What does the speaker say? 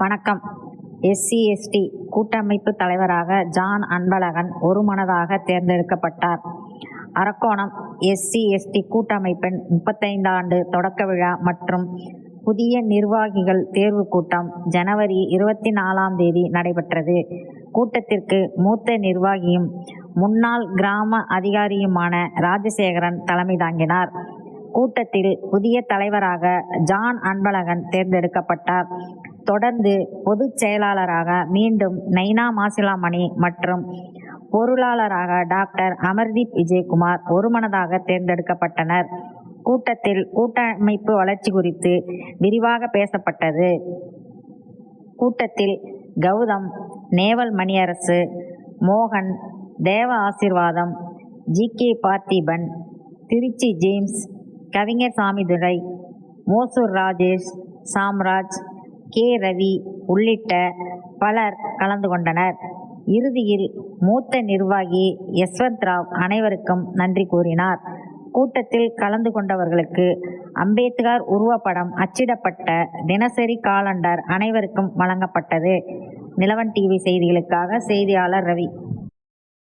வணக்கம். SC ST கூட்டமைப்பு தலைவராக ஜான் அன்பழகன் ஒருமனதாக தேர்ந்தெடுக்கப்பட்டார். அரக்கோணம் எஸ்சி எஸ்டி கூட்டமைப்பின் முப்பத்தைந்து ஆண்டு தொடக்க விழா மற்றும் புதிய நிர்வாகிகள் தேர்வு கூட்டம் ஜனவரி இருபத்தி நாலாம் தேதி நடைபெற்றது. கூட்டத்திற்கு மூத்த நிர்வாகியும் முன்னாள் கிராம அதிகாரியுமான ராஜசேகரன் தலைமை தாங்கினார். கூட்டத்தில் புதிய தலைவராக ஜான் அன்பழகன் தேர்ந்தெடுக்கப்பட்டார். தொடர்ந்து பொதுச் செயலாளராக மீண்டும் நைனா மாசிலாமணி மற்றும் பொருளாளராக டாக்டர் அமர்தீப் விஜயகுமார் ஒருமனதாக தேர்ந்தெடுக்கப்பட்டனர். கூட்டத்தில் கூட்டமைப்பு வளர்ச்சி குறித்து விரிவாக பேசப்பட்டது. கூட்டத்தில் கௌதம் நேவல் மணியரசு மோகன் Deva Asirvatham G. K. Parthiban Trichy James கவிஞர் சாமிதுரை மோசூர் ராஜேஷ் சாம்ராஜ் கே. ரவி உள்ளிட்ட பலர் கலந்து கொண்டனர். இறுதியில் மூத்த நிர்வாகி யஸ்வந்த் ராவ் அனைவருக்கும் நன்றி கூறினார். கூட்டத்தில் கலந்து கொண்டவர்களுக்கு அம்பேத்கர் உருவப்படம் அச்சிடப்பட்ட தினசரி காலண்டர் அனைவருக்கும் வழங்கப்பட்டது. நிலவன் டிவி செய்திகளுக்காக செய்தியாளர் ரவி.